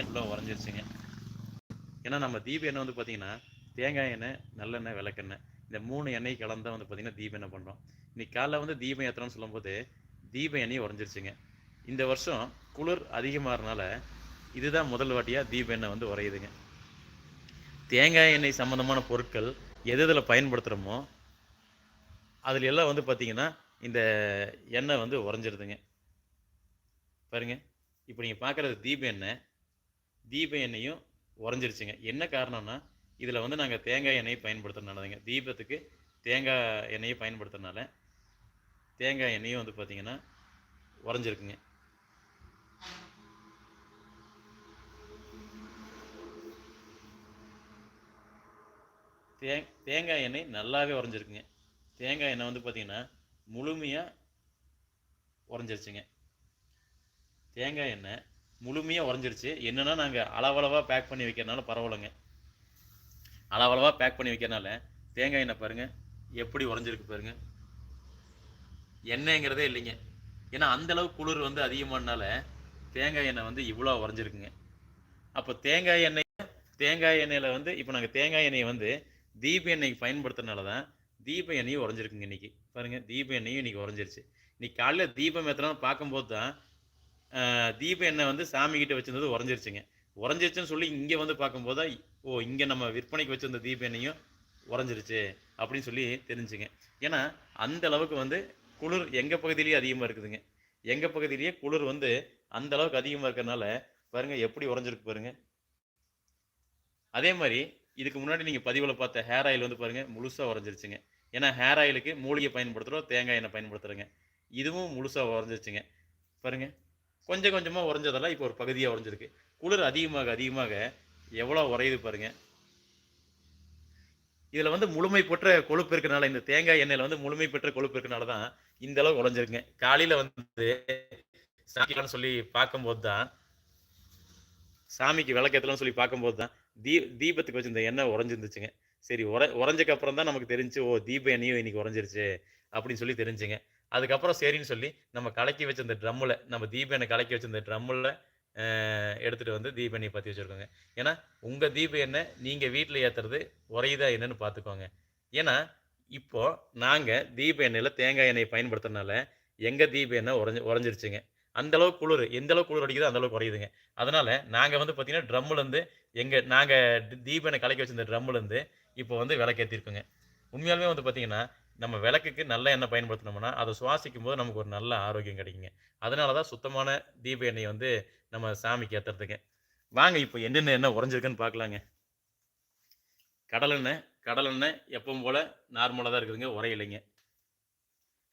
எண்ணெய் உறைஞ்சிருச்சுங்க. ஏன்னா நம்ம தீப எண்ணெய் வந்து பார்த்தீங்கன்னா தேங்காய் எண்ணெய் நல்லெண்ணெய் விளக்கெண்ணெய் இந்த மூணு எண்ணெய் கலந்தா வந்து பார்த்தீங்கன்னா தீப எண்ணெய் பண்ணுறோம் இன்னைக்கு காலைல வந்து தீபம் ஏற்றணும்னு சொல்லும்போது தீப எண்ணெய் உறைஞ்சிருச்சுங்க. இந்த வருஷம் குளிர் அதிகமாகறனால இதுதான் முதல் வாட்டியாக தீப எண்ணெய் வந்து உறையுதுங்க. தேங்காய் எண்ணெய் சம்மந்தமான பொருட்கள் எது இதில் பயன்படுத்துகிறோமோ அதில் எல்லாம் வந்து பார்த்தீங்கன்னா இந்த எண்ணெய் வந்து உறைஞ்சிருதுங்க. பாருங்க. இப்போ நீங்கள் பார்க்குறது தீப எண்ணெய் தீப எண்ணெயும் உறைஞ்சிருச்சுங்க. என்ன காரணம்னா இதில் வந்து நாங்கள் தேங்காய் எண்ணெயை பயன்படுத்துறதுனாலதாங்க. தீபத்துக்கு தேங்காய் எண்ணெயை பயன்படுத்துறதுனால தேங்காய் எண்ணெயும் வந்து பார்த்திங்கன்னா உறைஞ்சிருக்குங்க. தே தேங்காய் எண்ணெய் நல்லாவே உறைஞ்சிருக்குங்க. தேங்காய் எண்ணெய் வந்து பார்த்திங்கன்னா முழுமையாக உறைஞ்சிருச்சுங்க. தேங்காய் எண்ணெய் முழுமையாக உறைஞ்சிருச்சு. என்னென்னா நாங்கள் அளவளவாக பேக் பண்ணி வைக்கிறனால பரவாயில்லைங்க. அளவளவாக பேக் பண்ணி வைக்கிறனால தேங்காய் எண்ணெய் பாருங்கள் எப்படி உறைஞ்சிருக்கு பாருங்கள் எண்ணெய்ங்கிறதே இல்லைங்க. ஏன்னா அந்தளவு குளிர் வந்து அதிகமானனால தேங்காய் எண்ணெய் வந்து இவ்வளோ உறைஞ்சிருக்குங்க. அப்போ தேங்காய் எண்ணெய் தேங்காய் எண்ணெயில் வந்து இப்போ நாங்கள் தேங்காய் எண்ணெயை வந்து தீப எண்ணெய்க்கு பயன்படுத்துறதுனால தான் தீப எண்ணெயும் உறைஞ்சிருக்குங்க இன்றைக்கி பாருங்கள் தீப எண்ணெயும் இன்றைக்கி உறைஞ்சிருச்சு. இன்றைக்கி காலையில் தீபம் ஏற்றலாம் பார்க்கும்போது தான் தீப எண்ணெய் வந்து சாமி கிட்ட வச்சிருந்தது உறைஞ்சிருச்சுங்க. உறைஞ்சிருச்சுன்னு சொல்லி இங்கே வந்து பார்க்கும்போது தான் ஓ இங்கே நம்ம விற்பனைக்கு வச்சிருந்த தீப எண்ணெயும் உறைஞ்சிருச்சு அப்படின்னு சொல்லி தெரிஞ்சுங்க. ஏன்னா அந்த அளவுக்கு வந்து குளிர் எங்கள் பகுதியிலேயே அதிகமாக இருக்குதுங்க. எங்கள் பகுதியிலேயே குளிர் வந்து அந்த அளவுக்கு அதிகமாக இருக்கிறனால பாருங்க எப்படி உறைஞ்சிருக்கு பாருங்க. அதே மாதிரி இதுக்கு முன்னாடி நீங்கள் பதிவில் பார்த்த ஹேர் ஆயில் வந்து பாருங்க முழுசாக உறைஞ்சிருச்சுங்க. ஏன்னா ஹேர் ஆயிலுக்கு மூலிகை பயன்படுத்துகிறோம் தேங்காய் எண்ணெய் பயன்படுத்துகிறோங்க இதுவும் முழுசாக உறைஞ்சிருச்சுங்க. பாருங்க. கொஞ்சம் கொஞ்சமாக உறைஞ்சதெல்லாம் இப்போ ஒரு பகுதியாக உறைஞ்சிருக்கு. குளிர் அதிகமாக அதிகமாக எவ்வளோ உறையுது பாருங்க. இதில் வந்து முழுமை பெற்ற கொழுப்பு இருக்கனால இந்த தேங்காய் எண்ணெயில் வந்து முழுமை பெற்ற கொழுப்பு இருக்கனால தான் இந்த அளவு உறைஞ்சிருக்குங்க. காலையில் வந்து சாமிக்கலாம்னு சொல்லி பார்க்கும்போது தான் சாமிக்கு விளக்கேற்றலாம்னு சொல்லி பார்க்கும்போது தான் தீ தீபத்துக்கு வச்சு இந்த எண்ணெய் உறைஞ்சிருந்துச்சுங்க. சரி உர உறைஞ்சக்கப்புறம் தான் நமக்கு தெரிஞ்சு ஓ தீப எண்ணெயும் இன்னைக்கு உறைஞ்சிருச்சு அப்படின்னு சொல்லி தெரிஞ்சுங்க. அதுக்கப்புறம் சரின்னு சொல்லி நம்ம கலக்கி வச்ச ட்ரம்மில் நம்ம தீபனை கலக்கி வச்ச ட்ரம்மில் எடுத்துகிட்டு வந்து தீப எண்ணெயை பற்றி வச்சுருக்கோங்க. ஏன்னா உங்கள் தீப எண்ணெய் நீங்கள் வீட்டில் ஏற்றுறது உறையுதா என்னன்னு பார்த்துக்கோங்க ஏன்னா இப்போது நாங்கள் தீப எண்ணெயில் தேங்காய் எண்ணெயை பயன்படுத்துறதுனால எங்கள் தீப எண்ணெய் உறைஞ்சி உறைஞ்சிருச்சுங்க. அந்தளவுக்கு குளிர் எந்த அளவுக்கு குளிர் அடிக்குதோ அந்த அளவுக்கு குறையுதுங்க. அதனால் நாங்கள் வந்து பார்த்திங்கன்னா ட்ரம்முலேருந்து எங்கள் நாங்கள் தீப எண்ணெய் கலக்கி வச்சிருந்த ட்ரம்முலேருந்து இப்போ வந்து விளக்கேற்றிருக்கோங்க உண்மையாலுமே வந்து பார்த்தீங்கன்னா நம்ம விளக்குக்கு நல்ல எண்ணெய் பயன்படுத்தினோம்னா அதை சுவாசிக்கும் போது நமக்கு ஒரு நல்ல ஆரோக்கியம் கிடைக்குங்க. அதனால தான் சுத்தமான தீப எண்ணெய் வந்து நம்ம சாமிக்கு ஏற்றுறதுங்க வாங்க இப்போ என்னென்ன எண்ணெய் உறைஞ்சிருக்குன்னு பார்க்கலாங்க. கடலெண்ணெய் கடலெண்ணெய் எப்பவும் போல் நார்மலாக தான் இருக்குதுங்க உரையிலைங்க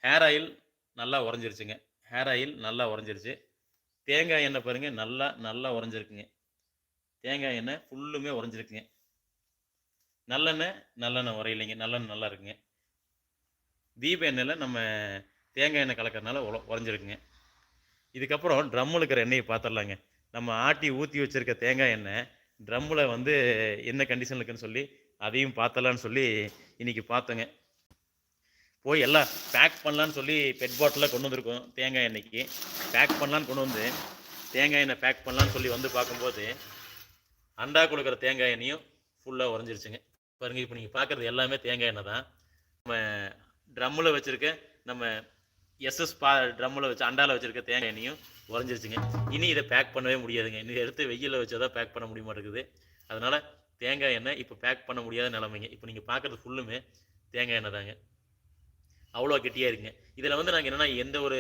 ஹேர் ஆயில் நல்லா உறைஞ்சிருச்சுங்க. ஹேர் ஆயில் நல்லா உறைஞ்சிருச்சு. தேங்காய் எண்ணெய் பாருங்க நல்லா நல்லா உறைஞ்சிருக்குங்க. தேங்காய் எண்ணெய் ஃபுல்லுமே உறைஞ்சிருக்குங்க. நல்லெண்ணெய் நல்லெண்ணெய் உரையிலைங்க நல்லெண்ணெய் நல்லா இருக்குங்க. தீப எண்ணெயில் நம்ம தேங்காய் எண்ணெய் கலக்கறதுனால உல உறைஞ்சிருக்குங்க இதுக்கப்புறம் ட்ரம்மில் இருக்கிற எண்ணெயை பார்த்துடலாங்க நம்ம ஆட்டி ஊற்றி வச்சிருக்க தேங்காய் எண்ணெய் ட்ரம்மில் வந்து என்ன கண்டிஷனில் இருக்குன்னு சொல்லி அதையும் பார்த்தலான்னு சொல்லி இன்னைக்கு பார்த்தோங்க. போய் எல்லாம் பேக் பண்ணலான்னு சொல்லி பெட் பாட்டிலில் கொண்டு வந்திருக்கோம் தேங்காய் எண்ணெய்க்கு. பேக் பண்ணலான்னு கொண்டு வந்து தேங்காய் எண்ணெய் பேக் பண்ணலான்னு சொல்லி வந்து பார்க்கும்போது அண்டா கொடுக்குற தேங்காய் எண்ணெயும் ஃபுல்லாக உறைஞ்சிருச்சுங்க. பாருங்க இப்போ நீங்கள் பார்க்குறது எல்லாமே தேங்காய் எண்ணெய் தான். நம்ம ட்ரம்மில் வச்சுருக்க நம்ம எஸ்எஸ் பா ட்ரம்மில் வச்சு அண்டாவில் வச்சுருக்க தேங்காய் எண்ணெயும் உறைஞ்சிருச்சுங்க. இனி இதை பேக் பண்ணவே முடியாதுங்க. இனி எடுத்து வெயிலில் வச்சு தான் பேக் பண்ண முடிய மாட்டேங்குது அதனால் தேங்காய் எண்ணெய் இப்போ பேக் பண்ண முடியாத நிலமைங்க. இப்போ நீங்கள் பார்க்குறது ஃபுல்லுமே தேங்காய் எண்ணெய் தாங்க. அவ்வளோ கெட்டியாக இருக்குங்க. இதில் வந்து நாங்கள் என்னென்னா எந்த ஒரு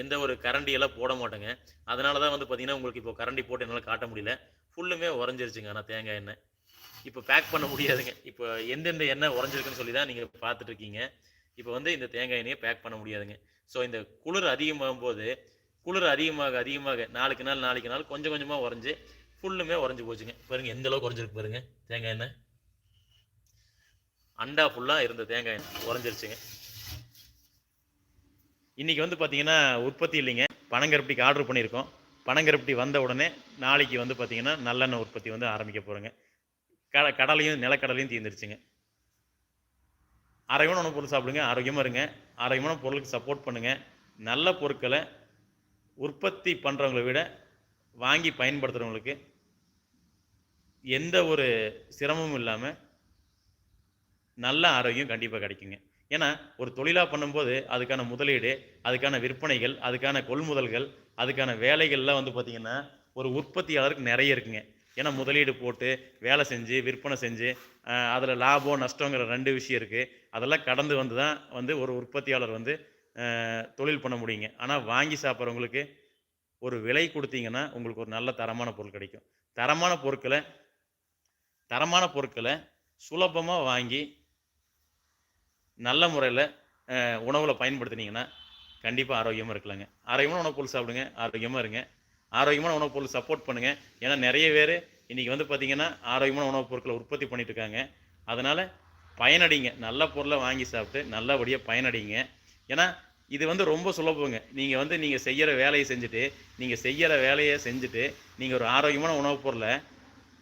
எந்த ஒரு கரண்டியெல்லாம் போட மாட்டோங்க. அதனால தான் வந்து பார்த்திங்கன்னா உங்களுக்கு இப்போ கரண்டி போட்டு என்னால் காட்ட முடியல. ஃபுல்லுமே உறைஞ்சிருச்சுங்க ஆனால் தேங்காய் எண்ணெய். இப்போ பேக் பண்ண முடியாதுங்க. இப்போ எந்தெந்த எண்ணெய் உறைஞ்சிருக்குன்னு சொல்லி தான் நீங்கள் பார்த்துட்டு இருக்கீங்க. இப்போ வந்து இந்த தேங்காய் எண்ணெயை பேக் பண்ண முடியாதுங்க. ஸோ இந்த குளிர் அதிகமாகும் போது குளிர் அதிகமாக அதிகமாக நாளுக்கு நாள் நாளைக்கு நாள் கொஞ்சம் கொஞ்சமாக உறைஞ்சி ஃபுல்லுமே உறைஞ்சி போச்சுங்க. பாருங்கள் எந்த அளவுக்கு உறைஞ்சிருக்கு தேங்காய் எண்ணெய். அண்டா ஃபுல்லாக இருந்த தேங்காய் எண்ணெய் உறைஞ்சிருச்சுங்க. இன்னைக்கு வந்து பார்த்தீங்கன்னா உற்பத்தி இல்லைங்க. பனங்கருப்பட்டிக்கு ஆர்டர் பண்ணியிருக்கோம். பனங்கருப்பட்டி வந்த உடனே நாளைக்கு வந்து பார்த்தீங்கன்னா நல்லெண்ணெய் உற்பத்தி வந்து ஆரம்பிக்க போகிறோங்க கட கடலையும் நிலக்கடலையும் தீர்ந்துருச்சுங்க. ஆரோக்கியமான உணவு பொருள் சாப்பிடுங்க ஆரோக்கியமாக இருங்க ஆரோக்கியமான பொருளுக்கு சப்போர்ட் பண்ணுங்கள் நல்ல பொருட்களை உற்பத்தி பண்ணுறவங்களை விட வாங்கி பயன்படுத்துகிறவங்களுக்கு எந்த ஒரு சிரமமும் இல்லாமல் நல்ல ஆரோக்கியம் கண்டிப்பாக கிடைக்குங்க. ஏன்னா, ஒரு தொழிலாக பண்ணும்போது அதுக்கான முதலீடு, அதுக்கான விற்பனைகள், அதுக்கான கொள்முதல்கள், அதுக்கான வேலைகள்லாம் வந்து பார்த்திங்கன்னா ஒரு உற்பத்தியாளருக்கு நிறைய இருக்குங்க. ஏன்னா, முதலீடு போட்டு, வேலை செஞ்சு, விற்பனை செஞ்சு, அதில் லாபம், நஷ்டங்கிற ரெண்டு விஷயம் இருக்குது அதெல்லாம் கடந்து வந்து தான் வந்து ஒரு உற்பத்தியாளர் வந்து தொழில் பண்ண முடியுங்க. ஆனால் வாங்கி சாப்பிட்றவங்களுக்கு ஒரு விலை கொடுத்தீங்கன்னா உங்களுக்கு ஒரு நல்ல தரமான பொருள் கிடைக்கும். தரமான பொருட்களை தரமான பொருட்களை சுலபமாக வாங்கி நல்ல முறையில் உணவில் பயன்படுத்தினீங்கன்னா கண்டிப்பாக ஆரோக்கியமாக இருக்கலாங்க. ஆரோக்கியமான உணவு பொருள் சாப்பிடுங்க. ஆரோக்கியமாக இருங்க. ஆரோக்கியமான உணவு பொருள் சப்போர்ட் பண்ணுங்கள் ஏன்னா, நிறைய பேர் இன்றைக்கி வந்து பார்த்தீங்கன்னா, ஆரோக்கியமான உணவுப் பொருட்களை உற்பத்தி பண்ணிட்டு இருக்காங்க. அதனால் பயனடைங்க. நல்ல பொருளை வாங்கி சாப்பிட்டு நல்லபடியாக பயனடைங்க. ஏன்னா, இது வந்து ரொம்ப சுலபங்க. நீங்கள் வந்து நீங்கள் செய்கிற வேலையை செஞ்சுட்டு, நீங்கள் செய்கிற வேலையை செஞ்சுட்டு, நீங்கள் ஒரு ஆரோக்கியமான உணவுப் பொருளை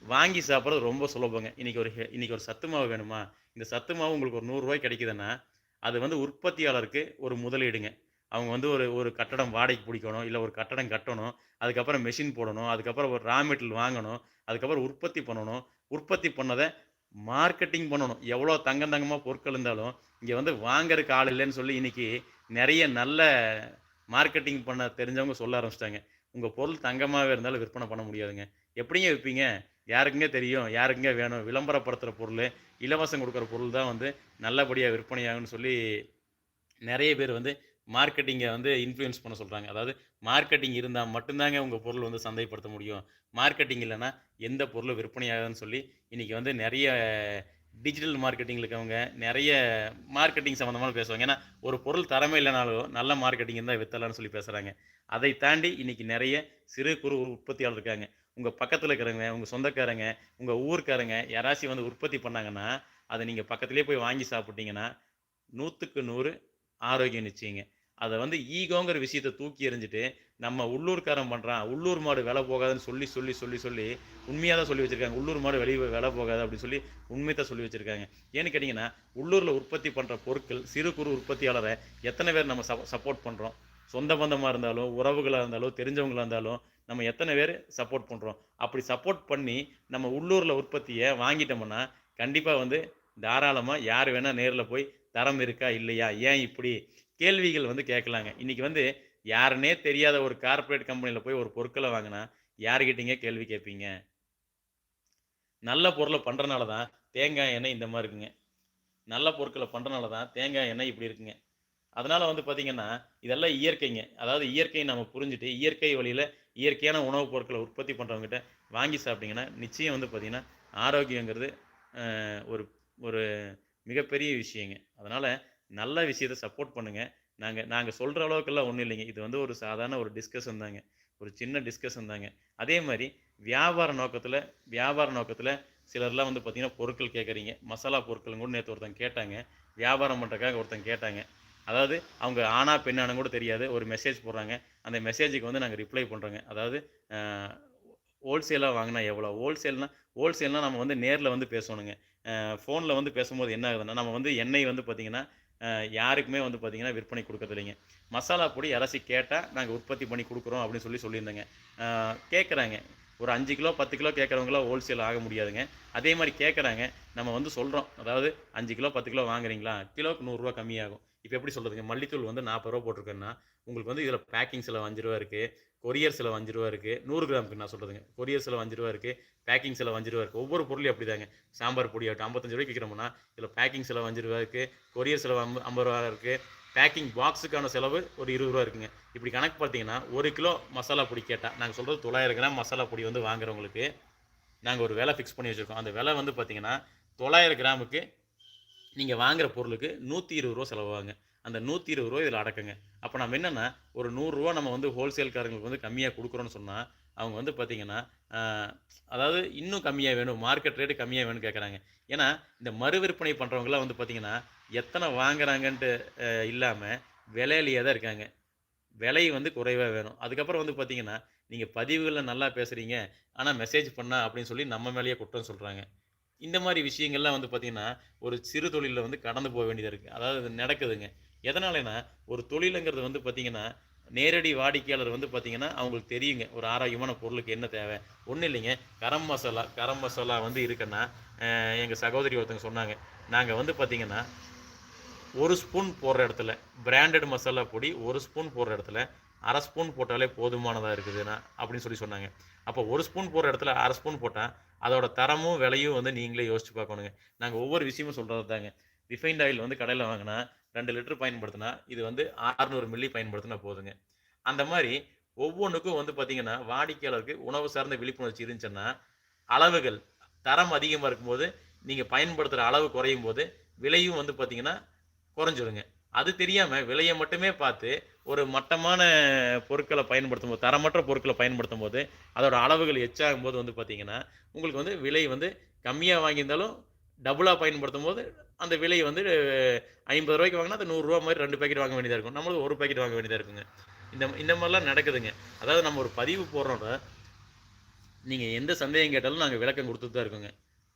வாங்கி சாப்பிட்றது ரொம்ப சுலபங்க. இன்றைக்கி ஒரு ஹெ இன்னைக்கு ஒரு சத்து மாவு வேணுமா? இந்த சத்து மாவு உங்களுக்கு ஒரு நூறுரூவாய் கிடைக்குதுன்னா, அது வந்து உற்பத்தியாளருக்கு ஒரு முதலீடுங்க. அவங்க வந்து ஒரு ஒரு கட்டடம் வாடகைக்கு பிடிக்கணும் இல்லை ஒரு கட்டடம் கட்டணும். அதுக்கப்புறம் மெஷின் போடணும். அதுக்கப்புறம் ஒரு ரா மெட்டீரியல் வாங்கணும். அதுக்கப்புறம் உற்பத்தி பண்ணணும். உற்பத்தி பண்ணதை மார்க்கெட்டிங் பண்ணணும். எவ்வளோ தங்கம் தங்கமாக பொருட்கள் இருந்தாலும், இங்கே வந்து வாங்கறக்கு ஆள் இல்லைன்னு சொல்லி இன்றைக்கி நிறைய நல்ல மார்க்கெட்டிங் பண்ண தெரிஞ்சவங்க சொல்ல ஆரம்பிச்சிட்டாங்க உங்கள் பொருள் தங்கமாகவே இருந்தாலும் விற்பனை பண்ண முடியாதுங்க. எப்படிங்க விற்பீங்க யாருக்குங்க தெரியும்? யாருக்குங்க வேணும்? விளம்பரப்படுத்துகிற பொருள் இலவசம் கொடுக்குற பொருள் தான் வந்து நல்லபடியாக விற்பனையாகும்னு சொல்லி, நிறைய பேர் வந்து மார்க்கெட்டிங்கை வந்து இன்ஃப்ளூயன்ஸ் பண்ண சொல்கிறாங்க அதாவது மார்க்கெட்டிங் இருந்தால் மட்டும்தாங்க உங்கள் பொருள் வந்து சந்தைப்படுத்த முடியும். மார்க்கெட்டிங் இல்லைன்னா எந்த பொருளும் விற்பனையாகுதுன்னு சொல்லி, இன்றைக்கி வந்து நிறைய டிஜிட்டல் மார்க்கெட்டிங்களுக்கு இருக்கவங்க, நிறைய மார்க்கெட்டிங் சம்மந்தமாக பேசுவாங்க. ஏன்னா, ஒரு பொருள் தரமே இல்லைனாலும் நல்ல மார்க்கெட்டிங் இருந்தால் வித்தலான்னு சொல்லி பேசுகிறாங்க அதை தாண்டி இன்றைக்கி நிறைய சிறு, குறு உற்பத்தியாளர் இருக்காங்க. உங்கள் பக்கத்தில் இருக்கிறவங்க, உங்கள் சொந்தக்காரங்க, உங்கள் ஊருக்காரங்க யாராச்சும் வந்து உற்பத்தி பண்ணாங்கன்னா, அதை நீங்கள் பக்கத்துலேயே போய் வாங்கி சாப்பிட்டீங்கன்னா, 100க்கு 100 ஆரோக்கியம் நிச்சயங்க. அதை வந்து ஈகோங்கிற விஷயத்த தூக்கி எறிஞ்சிட்டு நம்ம உள்ளூர்காரன் பண்ணுறான் உள்ளூர் மாடு விலை போகாதுன்னு சொல்லி, சொல்லி, சொல்லி, சொல்லி உண்மையாக தான் சொல்லி வச்சுருக்காங்க உள்ளூர் மாடு வெளிய விலை போகாது அப்படின்னு சொல்லி உண்மையை தான் சொல்லி வச்சுருக்காங்க ஏன்னு கேட்டிங்கன்னா உள்ளூரில் உற்பத்தி பண்ணுற பொருட்கள், சிறு, குறு உற்பத்தியாளரை எத்தனை பேர் நம்ம சப் சப்போர்ட் பண்ணுறோம் சொந்த பந்தமாக இருந்தாலும், உறவுகளாக இருந்தாலும், தெரிஞ்சவங்களாக இருந்தாலும், நம்ம எத்தனை பேர் சப்போர்ட் பண்ணுறோம் அப்படி சப்போர்ட் பண்ணி, நம்ம உள்ளூரில் உற்பத்தியை வாங்கிட்டோம்னா, கண்டிப்பாக வந்து தாராளமாக யார் வேணால் நேரில் போய் தரம் இருக்கா? இல்லையா? ஏன் இப்படி? கேள்விகள் வந்து கேட்கலாங்க. இன்றைக்கி வந்து யாருன்னே தெரியாத ஒரு கார்ப்பரேட் கம்பெனியில் போய் ஒரு பொருட்களை வாங்கினா யார்கிட்டங்க கேள்வி கேட்பீங்க? நல்ல பொருளை பண்ணுறனால தான் தேங்காய் எண்ணெய் இந்த மாதிரி இருக்குங்க. நல்ல பொருட்களை பண்ணுறனால தான் தேங்காய் எண்ணெய் இப்படி இருக்குங்க. அதனால் வந்து பார்த்திங்கன்னா இதெல்லாம் இயற்கைங்க. அதாவது இயற்கையை நம்ம புரிஞ்சுட்டு, இயற்கை வழியில் இயற்கையான உணவுப் பொருட்களை உற்பத்தி பண்ணுறவங்ககிட்ட வாங்கி சாப்பிட்டிங்கன்னா நிச்சயம் வந்து பார்த்திங்கன்னா ஆரோக்கியங்கிறது ஒரு ஒரு மிகப்பெரிய விஷயங்க. அதனால் நல்ல விஷயத்த சப்போர்ட் பண்ணுங்க. நாங்கள் நாங்கள் சொல்கிற அளவுக்கெல்லாம் ஒன்றும் இல்லைங்க. இது வந்து ஒரு சாதாரண ஒரு டிஸ்கஷன் தாங்க. ஒரு சின்ன டிஸ்கஷன் தாங்க. அதே மாதிரி வியாபார நோக்கத்தில் வியாபார நோக்கத்தில் சிலர்லாம் வந்து பார்த்திங்கன்னா பொருட்கள் கேட்குறீங்க மசாலா பொருட்களும் கூட நேற்று ஒருத்தங்க கேட்டாங்க. வியாபாரம் பண்ணுறக்காக ஒருத்தங்க கேட்டாங்க. அதாவது அவங்க ஆனா பெண்ணானு கூட தெரியாது. ஒரு மெசேஜ் போடுறாங்க. அந்த மெசேஜுக்கு வந்து நாங்கள் ரிப்ளை பண்ணுறோங்க அதாவது ஹோல்சேலாக வாங்கினா எவ்வளோ? ஹோல்சேல்னால் ஹோல்சேல்னால் நம்ம வந்து நேரில் வந்து பேசணுங்க. ஃபோனில் வந்து பேசும்போது என்ன ஆகுதுன்னா, நம்ம வந்து எண்ணெய் வந்து பார்த்தீங்கன்னா, யாருக்குமே வந்து பார்த்திங்கன்னா விற்பனை கொடுக்கறதில்லைங்க மசாலா பொடி யாராச்சும் கேட்டால் நாங்கள் உற்பத்தி பண்ணி கொடுக்குறோம் அப்படின்னு சொல்லி சொல்லியிருந்தேங்க. கேட்குறாங்க ஒரு அஞ்சு கிலோ, 10 கிலோ கேட்குறவங்களாம் ஹோல்சேல் ஆக முடியாதுங்க. அதே மாதிரி கேட்குறாங்க நம்ம வந்து சொல்கிறோம் அதாவது அஞ்சு கிலோ, 10 கிலோ வாங்குறீங்களா? கிலோவுக்கு நூறுரூவா கம்மியாகும். இப்போ எப்படி சொல்கிறதுங்க மல்லித்தூள் வந்து நாற்பது ரூபா போட்டிருக்கேன்னா, உங்களுக்கு வந்து இதில் பேக்கிங் செலவு அஞ்சு ரூபா இருக்குது கொரியர் செலவு அஞ்சு 5 இருக்கு. 100 கிராமுக்கு நான் சொல்கிறதுங்க கொரியர் செலவு அஞ்சு ரூபா இருக்குது பேக்கிங் செலவு ரூ. 5 இருக்கு. ஒவ்வொரு அப்படி அப்படிதாங்க. சாம்பார் பொடி ஆகட்டும் ஐம்பத்தஞ்சு ரூபாய்க்கு விற்கிறோம்னா இதில் பேக்கிங் செலவு ரூ. 5 இருக்கு. கொரியர் செலவு அம் ரூ. 50 இருக்கு. பேக்கிங் பாக்ஸுக்கான செலவு ஒரு இருபது ரூபா இருக்குங்க. இப்படி கணக்கு பார்த்தீங்கன்னா, ஒரு கிலோ மசாலா பொடி கேட்டால் நாங்கள் சொல்கிறது தொள்ளாயிரம் கிராம் மசாலா பொடி வந்து வாங்குறவங்களுக்கு, நாங்கள் ஒரு விலை ஃபிக்ஸ் பண்ணி வச்சுருக்கோம் அந்த விலை வந்து பார்த்தீங்கன்னா, 900 கிராமுக்கு நீங்கள் வாங்குற பொருளுக்கு நூற்றி இருபது ரூபா செலவாங்க அந்த நூற்றி இருபது ரூபா இதில் அடக்குங்க அப்போ நம்ம என்னென்னா ஒரு நூறுரூவா நம்ம வந்து ஹோல்சேல்காரங்களுக்கு வந்து கம்மியாக கொடுக்குறோன்னு சொன்னால் அவங்க வந்து பார்த்தீங்கன்னா, அதாவது இன்னும் கம்மியாக வேணும். மார்க்கெட் ரேட்டு கம்மியாக வேணும்னு கேட்குறாங்க ஏன்னா, இந்த மறு விற்பனை பண்ணுறவங்களாம் வந்து பார்த்தீங்கன்னா, எத்தனை வாங்குறாங்கன்ட்டு இல்லாமல் விலையிலேயே தான் இருக்காங்க. விலை வந்து குறைவாக வேணும். அதுக்கப்புறம் வந்து பார்த்திங்கன்னா நீங்கள் பதிவுகளில் நல்லா பேசுகிறீங்க ஆனால் மெசேஜ் பண்ணா அப்படின்னு சொல்லி நம்ம மேலேயே குற்றம் சொல்கிறாங்க இந்த மாதிரி விஷயங்கள்லாம் வந்து பார்த்திங்கன்னா ஒரு சிறு தொழிலில் வந்து கடந்து போக வேண்டியதாக இருக்குது அதாவது நடக்குதுங்க. எதனாலனா ஒரு தொழிலுங்கிறது வந்து பார்த்தீங்கன்னா, நேரடி வாடிக்கையாளர் வந்து பார்த்தீங்கன்னா அவங்களுக்கு தெரியுங்க ஒரு ஆரோக்கியமான பொருளுக்கு என்ன தேவை. ஒன்றும் இல்லைங்க கரம் மசாலா கரம் மசாலா வந்து இருக்குன்னா எங்கள் சகோதரி ஒருத்தங்க சொன்னாங்க நாங்கள் வந்து பார்த்தீங்கன்னா ஒரு ஸ்பூன் போடுற இடத்துல பிராண்டட் மசாலா பொடி ஒரு ஸ்பூன் போடுற இடத்துல அரை ஸ்பூன் போட்டாலே போதுமானதாக இருக்குதுண்ணா அப்படின்னு சொல்லி சொன்னாங்க. அப்போ ஒரு ஸ்பூன் போடுற இடத்துல அரை ஸ்பூன் போட்டால் அதோட தரமும் விலையும் வந்து நீங்களே யோசிச்சு பார்க்கணுங்க. நாங்கள் ஒவ்வொரு விஷயமும் சொல்கிறது தாங்க ரிஃபைண்ட் ஆயில் வந்து கடையில் வாங்கினா ரெண்டு லிட்டர் பயன்படுத்தினா இது வந்து அறுநூறு மில்லி பயன்படுத்தினா போதுங்க. அந்த மாதிரி ஒவ்வொன்றுக்கும் வந்து பார்த்தீங்கன்னா வாடிக்கையாளருக்கு உணவு சார்ந்த விழிப்புணர்ச்சி இருந்துச்சுன்னா அளவுகள் தரம் அதிகமாக இருக்கும்போது நீங்கள் பயன்படுத்துகிற அளவு குறையும் போது விலையும் வந்து பார்த்தீங்கன்னா குறைஞ்சிருங்க. அது தெரியாமல் விலையை மட்டுமே பார்த்து ஒரு மட்டமான பொருட்களை பயன்படுத்தும் போது தரமற்ற பொருட்களை பயன்படுத்தும் போது அதோட அளவுகள் எச்சாகும் போது வந்து பார்த்தீங்கன்னா உங்களுக்கு வந்து விலை வந்து கம்மியாக வாங்கியிருந்தாலும் டபுளாக பயன்படுத்தும் போது அந்த விலை வந்து ஐம்பது ரூபாய்க்கு வாங்கினா அது நூறுரூவா மாதிரி ரெண்டு பேக்கெட் வாங்க வேண்டியதாக இருக்கும். நம்மளுக்கு ஒரு பேக்கெட் வாங்க வேண்டியதாக இருக்குங்க. இந்த இந்த மாதிரிலாம் நடக்குதுங்க. அதாவது நம்ம ஒரு பதிவு போடுறோம்னா நீங்கள் எந்த சந்தேகம் கேட்டாலும் நாங்கள் விளக்கம் கொடுத்துட்டு தான் இருக்கோங்க.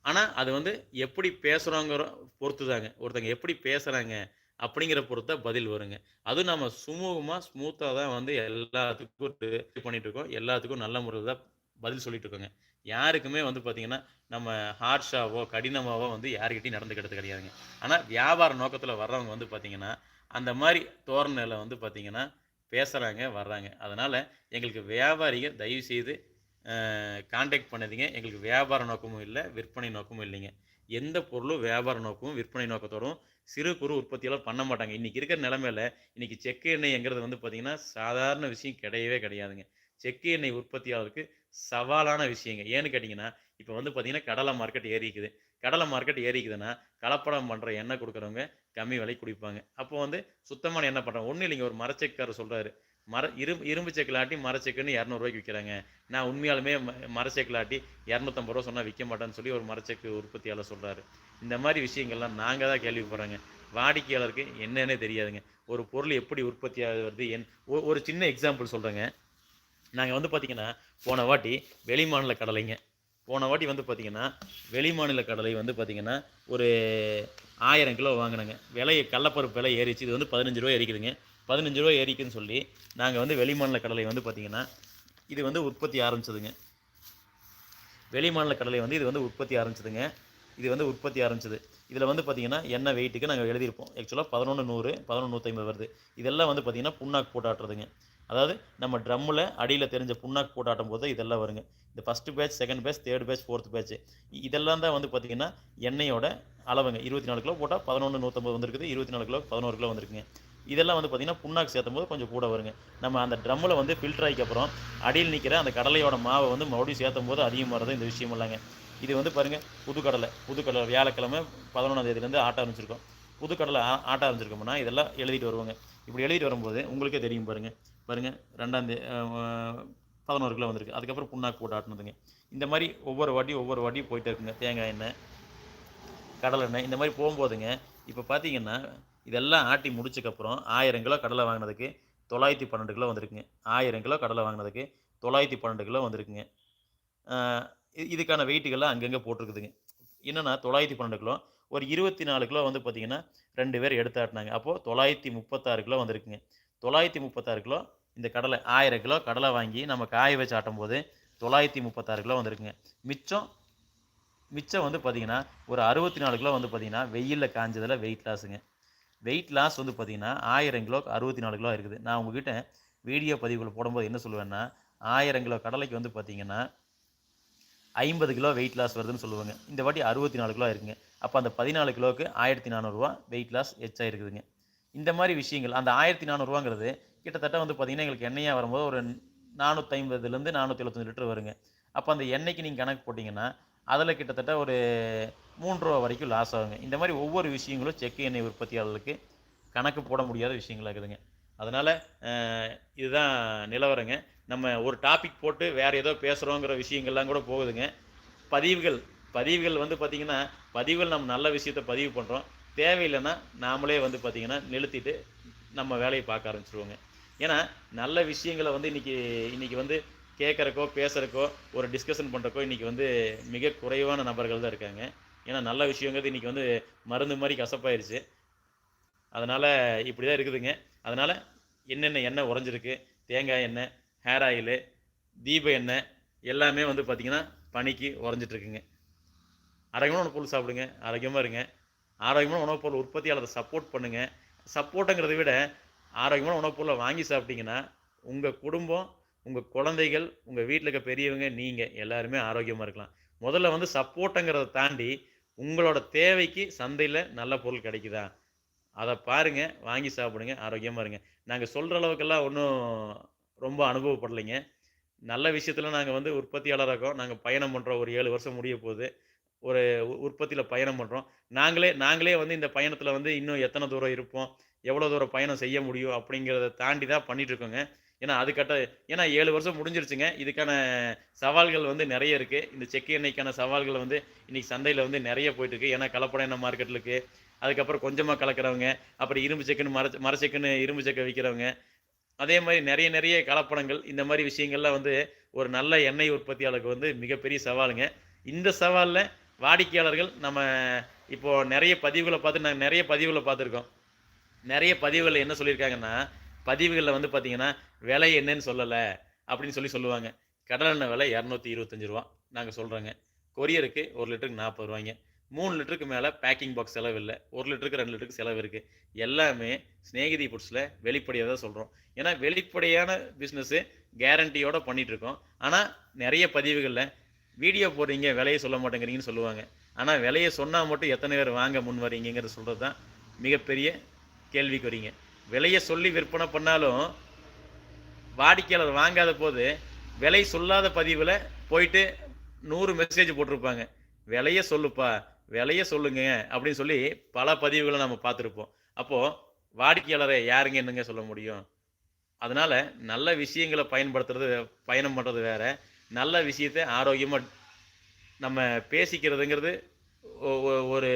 ஆனால் அது வந்து எப்படி பேசுகிறோங்கிற பொறுத்து தாங்க ஒருத்தங்க எப்படி பேசுகிறாங்க அப்படிங்கிற பொறுத்த பதில் வருங்க. அதுவும் நம்ம சுமூகமாக ஸ்மூத்தாக தான் வந்து எல்லாத்துக்கும் இது பண்ணிட்டு இருக்கோம். எல்லாத்துக்கும் நல்ல முறையில் தான் பதில் சொல்லிட்டு இருக்கோங்க. யாருக்குமே வந்து பார்த்திங்கன்னா நம்ம ஹார்ஷாவோ கடினமாவோ வந்து யாருக்கிட்டையும் நடந்துக்கிறது கிடையாதுங்க. ஆனால் வியாபார நோக்கத்தில் வர்றவங்க வந்து பார்த்திங்கன்னா அந்த மாதிரி தோரணையில் வந்து பார்த்திங்கன்னா பேசுகிறாங்க வர்றாங்க. அதனால் எங்களுக்கு வியாபாரிகள் தயவு செய்து காண்டாக்ட் பண்ணாதீங்க. எங்களுக்கு வியாபார நோக்கமும் இல்லை விற்பனை நோக்கமும் இல்லைங்க. எந்த பொருளும் வியாபார நோக்கமும் விற்பனை நோக்கத்தோடும் சிறு குறு உற்பத்தியெல்லாம் பண்ண மாட்டாங்க. இன்றைக்கி இருக்கிற நிலமையில இன்றைக்கி செக்கு எண்ணெய்ங்கிறது வந்து பார்த்திங்கன்னா சாதாரண விஷயம் கிடையவே கிடையாதுங்க. செக்கு எண்ணெய் உற்பத்தியாளருக்கு சவாலான விஷயங்க. ஏன்னு கேட்டிங்கன்னா இப்போ வந்து பார்த்திங்கன்னா கடலை மார்க்கெட் ஏறிக்குது. கடலை மார்க்கெட் ஏறிக்குதுன்னா கலப்படம் பண்ணுற எண்ணெய் கொடுக்குறவங்க கம்மி விலை குடிப்பாங்க. அப்போ வந்து சுத்தமான எண்ணெய் பண்ணுறாங்க ஒன்றும் இல்லைங்க ஒரு மரச்செக்காரர் சொல்கிறாரு மர இரும்பு இரும்பு செக்கிலாட்டி மரச்செக்குன்னு இரநூறுவாய்க்கு விற்கிறாங்க நான் உண்மையாலுமே ம மரச்செக்கிலாட்டி இரநூத்தம்பது ரூபா சொன்னால் விற்க மாட்டேன்னு சொல்லி ஒரு மரச்செக்கு உற்பத்தியாளர் சொல்கிறாரு இந்த மாதிரி விஷயங்கள்லாம் நாங்கள் தான் கேள்விப்படுறோங்க. வாடிக்கையாளருக்கு என்னென்னே தெரியாதுங்க. ஒரு பொருள் எப்படி உற்பத்தி ஆகுது என் ஒரு சின்ன எக்ஸாம்பிள் சொல்கிறேங்க நாங்கள் வந்து பார்த்திங்கன்னா போன வாட்டி வெளி மாநில கடலைங்க. போன வாட்டி வந்து பார்த்திங்கன்னா வெளி மாநில கடலை வந்து பார்த்திங்கன்னா ஒரு ஆயிரம் கிலோ வாங்கினேங்க. விலையை கடலப்பருப்பு விலை ஏறிச்சு. இது வந்து பதினஞ்சு ரூபா ஏறிக்குதுங்க. பதினஞ்சு ரூபா ஏறிக்குன்னு சொல்லி நாங்கள் வந்து வெளி மாநில கடலை வந்து பார்த்திங்கன்னா இது வந்து உற்பத்தி ஆரம்பிச்சதுங்க. வெளி மாநில கடலை வந்து இது வந்து உற்பத்தி ஆரம்பிச்சதுங்க. இது வந்து உற்பத்தி ஆரம்பிச்சது. இதில் வந்து பார்த்திங்கன்னா என்ன வெயிட்டுக்கு நாங்கள் எழுதியிருப்போம். ஆக்சுவலாக பதினொன்று நூறு பதினொன்று நூற்றி வருது. இதெல்லாம் வந்து பார்த்திங்கன்னா புண்ணாக்கு போட்டாட்டுறதுங்க அதாவது நம்ம ட்ரம்மில் அடியில் தெரிஞ்ச புண்ணாக்கு போட்டாட்டும் போது இதெல்லாம் வருங்க. இந்த first batch second batch third batch fourth batch இதெல்லாம் தான் வந்து பார்த்திங்கன்னா எண்ணெயோட அளவுங்க. இருபத்தி நாலு கிலோ போட்டால் பதினொன்று நூற்றம்பது வந்துருக்குது. இருபத்தி நாலு கிலோ பதினோரு கிலோ வந்துருக்குங்க. இதெல்லாம் வந்து பார்த்திங்கன்னா புண்ணாக்கு சேர்த்தும் போது கொஞ்சம் கூட வருங்க. நம்ம அந்த ட்ரம்மில் வந்து ஃபில்டர் ஆகிக்கப்புறம் அடியில் நிற்கிற அந்த கடலையோட மாவை வந்து மறுபடியும் சேர்த்தும் போது அதிகமாக வரது இந்த விஷயம் இல்லைங்க. இது வந்து பாருங்கள் புதுக்கடலை. புதுக்கடலை வியாழக்கிழமை பதினொன்றாம் தேதியிலேருந்து ஆட்ட ஆரம்பிச்சிருக்கோம். புதுக்கடலை ஆட்ட ஆரம்பிச்சிருக்கோம்னா இதெல்லாம் எழுதிட்டு வருவாங்க. இப்படி எழுதிட்டு வரும்போது உங்களுக்கே தெரியும் பாருங்கள் பாருங்கள் ரெண்டாந்தே பதினோரு கிலோ வந்திருக்கு. அதுக்கப்புறம் புண்ணாக்கு போட்டு ஆட்டினதுங்க. இந்த மாதிரி ஒவ்வொரு வாட்டி ஒவ்வொரு வாட்டி போயிட்டே இருக்குங்க. தேங்காய் எண்ணெய் கடலை எண்ணெய் இந்த மாதிரி போகும்போதுங்க இப்போ பார்த்தீங்கன்னா இதெல்லாம் ஆட்டி முடிச்சக்கப்புறம் ஆயிரம் கிலோ கடலை வாங்கினதுக்கு தொள்ளாயிரத்தி பன்னெண்டு கிலோ வந்திருக்குங்க. ஆயிரம் கிலோ கடலை வாங்கினதுக்கு தொள்ளாயிரத்தி பன்னெண்டு கிலோ வந்திருக்குங்க. இதுக்கான வெயிட்டுகள்லாம் அங்கங்கே போட்டிருக்குதுங்க. என்னென்னா தொள்ளாயிரத்தி பன்னெண்டு கிலோ ஒரு இருபத்தி நாலு கிலோ வந்து பார்த்தீங்கன்னா ரெண்டு பேர் எடுத்து ஆட்டினாங்க. அப்போது தொள்ளாயிரத்தி முப்பத்தாறு கிலோ வந்திருக்குங்க. தொள்ளாயிரத்தி முப்பத்தாறு கிலோ இந்த கடலை ஆயிரம் கிலோ கடலை வாங்கி நம்ம காய வச்சு ஆட்டும் போது தொள்ளாயிரத்தி முப்பத்தாறு கிலோ வந்திருக்குங்க. மிச்சம் மிச்சம் வந்து பார்த்தீங்கன்னா ஒரு அறுபத்தி நாலு கிலோ வந்து பார்த்தீங்கன்னா வெயிலில் காஞ்சதில் வெயிட் லாஸுங்க வெயிட் லாஸ் வந்து பார்த்தீங்கன்னா ஆயிரம் கிலோக்கு அறுபத்தி நாலு கிலோ இருக்குது. நான் உங்ககிட்ட வீடியோ பதிவுகள் போடும்போது என்ன சொல்லுவேன்னா ஆயிரம் கிலோ கடலைக்கு வந்து பார்த்தீங்கன்னா ஐம்பது கிலோ வெயிட் லாஸ் வருதுன்னு சொல்லுவாங்க. இந்த வாட்டி அறுபத்தி நாலு கிலோ இருக்குங்க. அப்போ அந்த பதினாலு கிலோவுக்கு ஆயிரத்தி நானூறுரூவா வெயிட் லாஸ் எச்சாக இருக்குதுங்க. இந்த மாதிரி விஷயங்கள் அந்த ஆயிரத்தி நானூறுரூவாங்கிறது கிட்டத்தட்ட வந்து பார்த்தீங்கன்னா எங்களுக்கு எண்ணெயாக வரும்போது ஒரு நானூற்றி ஐம்பதுலேருந்து நானூற்றி எழுபத்தஞ்சு லிட்டர் வருங்க. அப்போ அந்த எண்ணெய்க்கு நீங்கள் கணக்கு போட்டிங்கன்னா அதில் கிட்டத்தட்ட ஒரு மூன்று ரூபா வரைக்கும் லாஸ் ஆகுங்க. இந்த மாதிரி ஒவ்வொரு விஷயங்களும் செக்கு எண்ணெய் உற்பத்தியாளர்களுக்கு கணக்கு போட முடியாத விஷயங்களாக இருக்குதுங்க. அதனால் இதுதான் நிலவரங்க. நம்ம ஒரு டாபிக் போட்டு வேறு ஏதோ பேசுகிறோங்கிற விஷயங்கள்லாம் கூட போகுதுங்க. பதிவுகள் பதிவுகள் வந்து பார்த்திங்கன்னா பதிவுகள் நம்ம நல்ல விஷயத்தை பதிவு பண்ணுறோம் தேவையில்லைன்னா நாமளே வந்து பார்த்திங்கன்னா நிறுத்திட்டு நம்ம வேலையை பார்க்க ஆரம்பிச்சிருவோங்க. ஏன்னா நல்ல விஷயங்களை வந்து இன்றைக்கி இன்றைக்கி வந்து கேட்குறக்கோ பேசுகிறக்கோ ஒரு டிஸ்கஷன் பண்ணுறக்கோ இன்றைக்கி வந்து மிக குறைவான நபர்கள் தான் இருக்காங்க. ஏன்னா நல்ல விஷயங்கிறது இன்றைக்கி வந்து மருந்து மாதிரி கசப்பாயிருச்சு. அதனால் இப்படி தான் இருக்குதுங்க. அதனால் என்னென்ன எண்ணெய் உறைஞ்சிருக்கு? தேங்காய் எண்ணெய் ஹேர் ஆயிலு தீப எண்ணெய் எல்லாமே வந்து பார்த்திங்கன்னா பனிக்கு உறைஞ்சிட்ருக்குங்க. ஆரோக்கியமான உணவுப் பொருள் சாப்பிடுங்க. ஆரோக்கியமாக இருங்க. ஆரோக்கியமான உணவுப் பொருள் உற்பத்தியாளரை சப்போர்ட் பண்ணுங்கள் சப்போர்ட்டுங்கிறத விட ஆரோக்கியமான உணவுப் பொருளை வாங்கி சாப்பிட்டீங்கன்னா உங்கள் குடும்பம் உங்கள் குழந்தைகள் உங்கள் வீட்டில் இருக்க பெரியவங்க நீங்கள் எல்லாருமே ஆரோக்கியமாக இருக்கலாம். முதல்ல வந்து சப்போர்ட்டுங்கிறத தாண்டி உங்களோட தேவைக்கு சந்தையில் நல்ல பொருள் கிடைக்குதா? அதை பாருங்கள் வாங்கி சாப்பிடுங்க ஆரோக்கியமாக இருங்க. நாங்கள் சொல்கிற அளவுக்கெல்லாம் ஒன்றும் ரொம்ப அனுபவப்படலைங்க. நல்ல விஷயத்தில் நாங்கள் வந்து உற்பத்தியாளராக இருக்கோம். நாங்கள் பயணம் பண்ணுறோம் ஒரு ஏழு வருஷம் முடிய போகுது. ஒரு உற்பத்தியில் பயணம் பண்ணுறோம் நாங்களே நாங்களே வந்து இந்த பயணத்தில் வந்து இன்னும் எத்தனை தூரம் இருப்போம்? எவ்வளோ தூரம் பயணம் செய்ய முடியும் அப்படிங்கிறத தாண்டி தான் பண்ணிட்டு இருக்கோங்க ஏன்னா அது ஏன்னா ஏழு வருஷம் முடிஞ்சிருச்சுங்க. இதுக்கான சவால்கள் வந்து நிறைய இருக்குது இந்த செக்கு எண்ணெய்க்கான சவால்கள் வந்து இன்றைக்கி சந்தையில் வந்து நிறைய போயிட்டுருக்கு. ஏன்னா கலப்பட எண்ணெய் மார்க்கெட்டில் இருக்குது அதுக்கப்புறம் கொஞ்சமாக கலக்கிறவங்க அப்புறம் இரும்பு செக்குன்னு மர மரச்செக்குன்னு இரும்பு செக்கை விற்கிறவங்க அதே மாதிரி நிறைய நிறைய கலப்படங்கள். இந்த மாதிரி விஷயங்கள்லாம் வந்து ஒரு நல்ல எண்ணெய் உற்பத்தியாளருக்கு வந்து மிகப்பெரிய சவாலுங்க. இந்த சவாலில் வாடிக்கையாளர்கள் நம்ம இப்போது நிறைய பதிவுகளை பார்த்து நாங்கள் நிறைய பதிவுகளை பார்த்துருக்கோம். நிறைய பதிவுகளில் என்ன சொல்லியிருக்காங்கன்னா பதிவுகளில் வந்து பார்த்தீங்கன்னா விலை என்னன்னு சொல்லலை அப்படின்னு சொல்லி சொல்லுவாங்க. கடலெண்ணெய் விலை இரநூத்தி இருபத்தஞ்சி ரூபா நாங்கள் சொல்கிறோங்க கொரியருக்கு ஒரு லிட்டருக்கு நாற்பது ரூபாய்ங்க. மூணு லிட்டருக்கு மேலே பேக்கிங் பாக்ஸ் செலவு இல்லை. ஒரு லிட்டருக்கு ரெண்டு லிட்டருக்கு செலவு இருக்குது எல்லாமே ஸ்நேகிதி ஃபுட்ஸில் வெளிப்படையாக தான் சொல்கிறோம் ஏன்னா வெளிப்படையான பிஸ்னஸ்ஸு கேரண்டியோடு பண்ணிகிட்ருக்கோம் இருக்கோம். ஆனால் நிறைய பதிவுகளில் வீடியோ போடுறீங்க விலையை சொல்ல மாட்டேங்கிறீங்கன்னு சொல்லுவாங்க. ஆனால் விலையை சொன்னால் மட்டும் எத்தனை பேர் வாங்க முன் வரீங்கிறத சொல்கிறது தான் மிகப்பெரிய கேள்விக்குறிங்க விலையை சொல்லி விற்பனை பண்ணாலும் வாடிக்கையாளர் வாங்காத போது விலை சொல்லாத பதிவில் போயிட்டு நூறு மெசேஜ் போட்டிருப்பாங்க. விலையை சொல்லுப்பா விலையை சொல்லுங்க அப்படின்னு சொல்லி பல பதிவுகளை நம்ம பார்த்துருப்போம். அப்போது வாடிக்கையாளரை யாருங்க என்னங்க சொல்ல முடியும்? அதனால் நல்ல விஷயங்களை பயன்படுத்துறது பயணம் பண்ணுறது வேறு. நல்ல விஷயத்தை ஆரோக்கியமாக நம்ம பேசிக்கிறதுங்கிறது ஒ- ஒரு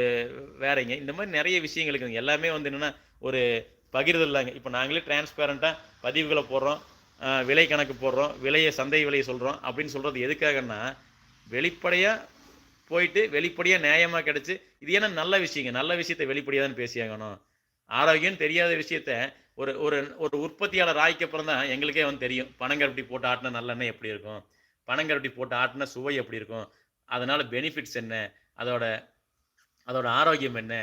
வேறைங்க. இந்த மாதிரி நிறைய விஷயங்கள் இருக்குதுங்க. எல்லாமே வந்து என்னென்னா ஒரு பகிர்தல் இல்லைங்க இப்போ நாங்களே டிரான்ஸ்பேரண்ட்டாக பதிவுகளை போடுறோம் விலை கணக்கு போடுறோம் விலையை சந்தை விலையை சொல்கிறோம் அப்படின்னு சொல்கிறது எதுக்காகன்னா வெளிப்படையாக போயிட்டு வெளிப்படையாக நியாயமாக கிடச்சி இது ஏன்னா நல்ல விஷயங்க. நல்ல விஷயத்தை வெளிப்படையாக தான் பேசியாகணும். ஆரோக்கியம் தெரியாத விஷயத்த ஒரு ஒரு ஒரு உற்பத்தியாளர் ஆய்க்கப்புறம் தான் எங்களுக்கே வந்து தெரியும். பனங்கருப்பட்டி போட்டு ஆட்டினா நல்லெண்ணெய் எப்படி இருக்கும்? பனங்கருப்பட்டி போட்டு ஆட்டினா சுவை எப்படி இருக்கும்? அதனால் பெனிஃபிட்ஸ் என்ன? அதோட அதோட ஆரோக்கியம் என்ன?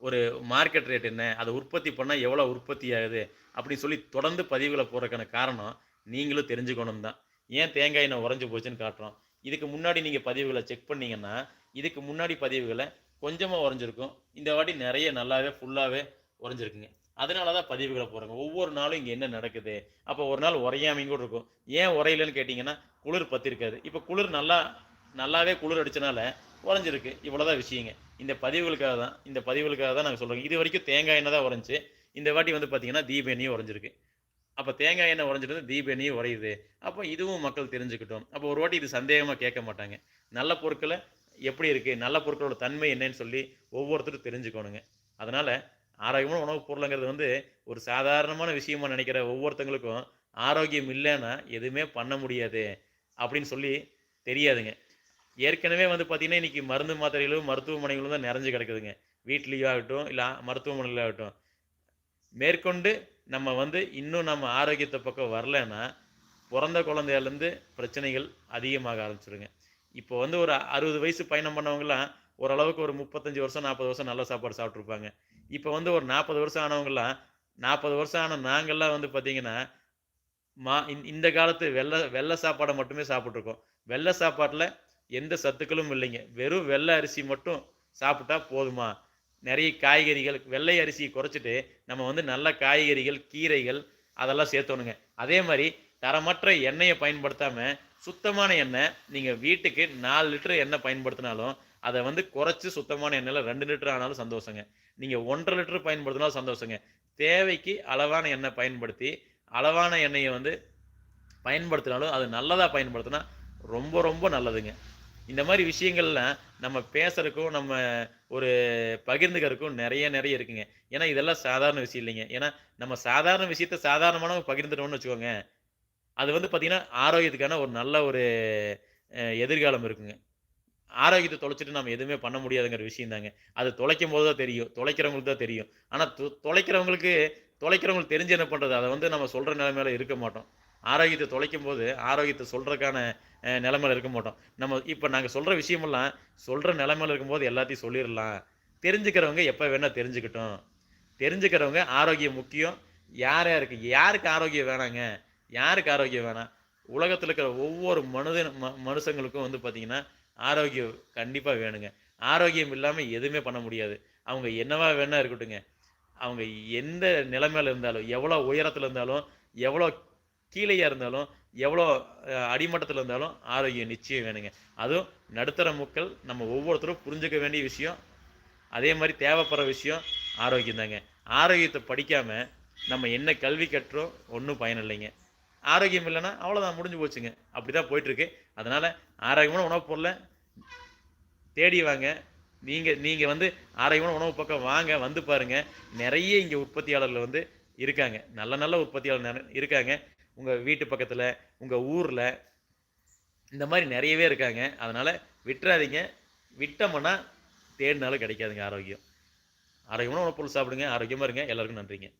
ஒரு மார்க்கெட் ரேட் என்ன? அதை உற்பத்தி பண்ணால் எவ்வளோ உற்பத்தி ஆகுது? அப்படின்னு சொல்லி தொடர்ந்து பதிவுகளை போடுறதுக்கான காரணம் நீங்களும் தெரிஞ்சுக்கணும் தான். ஏன் தேங்காய் நான் உறைஞ்சி போச்சுன்னு காட்டுறோம். இதுக்கு முன்னாடி நீங்கள் பதிவுகளை செக் பண்ணிங்கன்னா இதுக்கு முன்னாடி பதிவுகளை கொஞ்சமாக உறைஞ்சிருக்கும். இந்த வாட்டி நிறைய நல்லாவே ஃபுல்லாகவே உறைஞ்சிருக்குங்க. அதனால தான் பதிவுகளை போகிறாங்க ஒவ்வொரு நாளும் இங்கே என்ன நடக்குது? அப்போ ஒரு நாள் உறையாமையும் கூட இருக்கும். ஏன் உரையிலன்னு கேட்டிங்கன்னா குளிர் பற்றிருக்காது இப்போ குளிர் நல்லா நல்லாவே குளிர் அடிச்சனால உறைஞ்சிருக்கு. இவ்வளோதான் விஷயங்க. இந்த பதிவுகளுக்காக தான் இந்த பதிவுகளுக்காக தான் நாங்கள் சொல்கிறோம் இது வரைக்கும் தேங்காய் எண்ணெய் தான் உறைஞ்சி இந்த வாட்டி வந்து பார்த்தீங்கன்னா தீப எண்ணெயும் உறைஞ்சிருக்கு. அப்போ தேங்காய் எண்ணெய் உறைஞ்சிட்டு தீப எண்ணெயும் உறையுது. அப்போ இதுவும் மக்கள் தெரிஞ்சுக்கிட்டோம். அப்போ ஒரு வாட்டி இது சந்தேகமாக கேட்க மாட்டாங்க. நல்ல பொருட்களை எப்படி இருக்குது நல்ல பொருட்களோட தன்மை என்னன்னு சொல்லி ஒவ்வொருத்தரும் தெரிஞ்சுக்கணுங்க. அதனால் ஆரோக்கியமான உணவுப் பொருளுங்கிறது வந்து ஒரு சாதாரணமான விஷயமா நினைக்கிற ஒவ்வொருத்தங்களுக்கும் ஆரோக்கியம் இல்லைன்னா எதுவுமே பண்ண முடியாது அப்படின்னு சொல்லி தெரியாதுங்க. ஏற்கனவே வந்து பார்த்திங்கன்னா இன்றைக்கி மருந்து மாத்திரைகளும் மருத்துவமனைகளும் தான் நிறைஞ்சு கிடக்குதுங்க. வீட்லேயோ ஆகட்டும் இல்லை மருத்துவமனையிலோ ஆகட்டும். மேற்கொண்டு நம்ம வந்து இன்னும் நம்ம ஆரோக்கியத்தை பக்கம் வரலைன்னா பிறந்த குழந்தையிலேருந்து பிரச்சனைகள் அதிகமாக ஆரம்பிச்சிடுங்க இப்போ வந்து ஒரு அறுபது வயசு பயணம் பண்ணவங்கலாம் ஓரளவுக்கு ஒரு முப்பத்தஞ்சு வருஷம் நாற்பது வருஷம் நல்ல சாப்பாடு சாப்பிட்ருப்பாங்க இப்போ வந்து ஒரு நாற்பது வருஷம் ஆனவங்களாம் நாற்பது வருஷம் ஆன நாங்கள்லாம் வந்து பார்த்திங்கன்னா மா இந்த- இந்த காலத்து வெள்ளை வெள்ளை சாப்பாடை மட்டுமே சாப்பிட்ருக்கோம் வெள்ளை சாப்பாட்டில் எந்த சத்துக்களும் இல்லைங்க. வெறும் வெள்ளை அரிசி மட்டும் சாப்பிட்டா போதுமா? நிறைய காய்கறிகள் வெள்ளை அரிசியை குறைச்சிட்டு நம்ம வந்து நல்ல காய்கறிகள் கீரைகள் அதெல்லாம் சேர்த்தணுங்க. அதே மாதிரி தரமற்ற எண்ணெயை பயன்படுத்தாமல் சுத்தமான எண்ணெய் நீங்கள் வீட்டுக்கு நாலு லிட்டர் எண்ணெய் பயன்படுத்தினாலும் அதை வந்து குறைச்சி சுத்தமான எண்ணெயில் ரெண்டு லிட்டர் ஆனாலும் சந்தோஷங்க. நீங்கள் ஒன்றரை லிட்டர் பயன்படுத்தினாலும் சந்தோஷங்க. தேவைக்கு அளவான எண்ணெய் பயன்படுத்தி அளவான எண்ணெயை வந்து பயன்படுத்தினாலும் அது நல்லதாக பயன்படுத்தினா ரொம்ப ரொம்ப நல்லதுங்க. இந்த மாதிரி விஷயங்கள்லாம் நம்ம பேசுறதுக்கும் நம்ம ஒரு பகிர்ந்துக்கிறதுக்கும் நிறைய நிறைய இருக்குங்க. ஏன்னா இதெல்லாம் சாதாரண விஷயம் இல்லைங்க. ஏன்னா நம்ம சாதாரண விஷயத்த சாதாரணமான பகிர்ந்துட்டோம்னு வச்சுக்கோங்க. அது வந்து பார்த்திங்கன்னா ஆரோக்கியத்துக்கான ஒரு நல்ல ஒரு எதிர்காலம் இருக்குங்க. ஆரோக்கியத்தை தொலைச்சிட்டு நம்ம எதுவுமே பண்ண முடியாதுங்கிற விஷயம் தாங்க. அது தொலைக்கும் போது தான் தெரியும். தொலைக்கிறவங்களுக்கு தான் தெரியும். ஆனால் தொ தொலைக்கிறவங்களுக்கு தொலைக்கிறவங்களுக்கு தெரிஞ்சு என்ன பண்ணுறது அதை வந்து நம்ம சொல்கிற நிலைமையில இருக்க மாட்டோம். ஆரோக்கியத்தை தொலைக்கும் போது ஆரோக்கியத்தை சொல்கிறதுக்கான நிலைமையில் இருக்க மாட்டோம். நம்ம இப்போ நாங்கள் சொல்கிற விஷயமெல்லாம் சொல்கிற நிலைமையில் இருக்கும்போது எல்லாத்தையும் சொல்லிடலாம். தெரிஞ்சுக்கிறவங்க எப்போ வேணால் தெரிஞ்சுக்கிட்டோம். தெரிஞ்சுக்கிறவங்க ஆரோக்கியம் முக்கியம். யார் யாருக்கு யாருக்கு ஆரோக்கியம் வேணாங்க? யாருக்கு ஆரோக்கியம் வேணாம்? உலகத்தில் இருக்கிற ஒவ்வொரு மனிதன் ம மனுஷங்களுக்கும் வந்து பார்த்திங்கன்னா ஆரோக்கியம் கண்டிப்பாக வேணுங்க. ஆரோக்கியம் இல்லாமல் எதுவுமே பண்ண முடியாது. அவங்க என்னவா வேணால் இருக்கட்டுங்க அவங்க எந்த நிலைமையில் இருந்தாலும் எவ்வளோ உயரத்தில் இருந்தாலும் எவ்வளோ கீழேயா இருந்தாலும் எவ்வளோ அடிமட்டத்தில் இருந்தாலும் ஆரோக்கியம் நிச்சயம் வேணுங்க. அதுவும் நடுத்தர மக்கள் நம்ம ஒவ்வொருத்தரும் புரிஞ்சுக்க வேண்டிய விஷயம். அதே மாதிரி தேவைப்படுற விஷயம் ஆரோக்கியம் தாங்க. ஆரோக்கியத்தை படிக்காமல் நம்ம என்ன கல்வி கற்றோம் ஒன்றும் பயன் இல்லைங்க ஆரோக்கியம் இல்லைன்னா அவ்வளோதான் முடிஞ்சு போச்சுங்க. அப்படி தான் போயிட்டுருக்கு. அதனால் ஆரோக்கியமான உணவுப் பொருளை தேடி வாங்க. நீங்கள் நீங்கள் வந்து ஆரோக்கியமான உணவு பக்கம் வாங்க வந்து பாருங்கள் நிறைய இங்கே உற்பத்தியாளர்கள் வந்து இருக்காங்க. நல்ல நல்ல உற்பத்தியாளர் இருக்காங்க. உங்கள் வீட்டு பக்கத்தில் உங்கள் ஊரில் இந்த மாதிரி நிறையவே இருக்காங்க. அதனால் விட்டுறாதீங்க. விட்டோம்னா தேடினாலும் கிடைக்காதுங்க ஆரோக்கியம். ஆரோக்கியமான உணவுப் பொருள் சாப்பிடுங்க. ஆரோக்கியமாக இருங்க. எல்லாருக்கும் நன்றிங்க.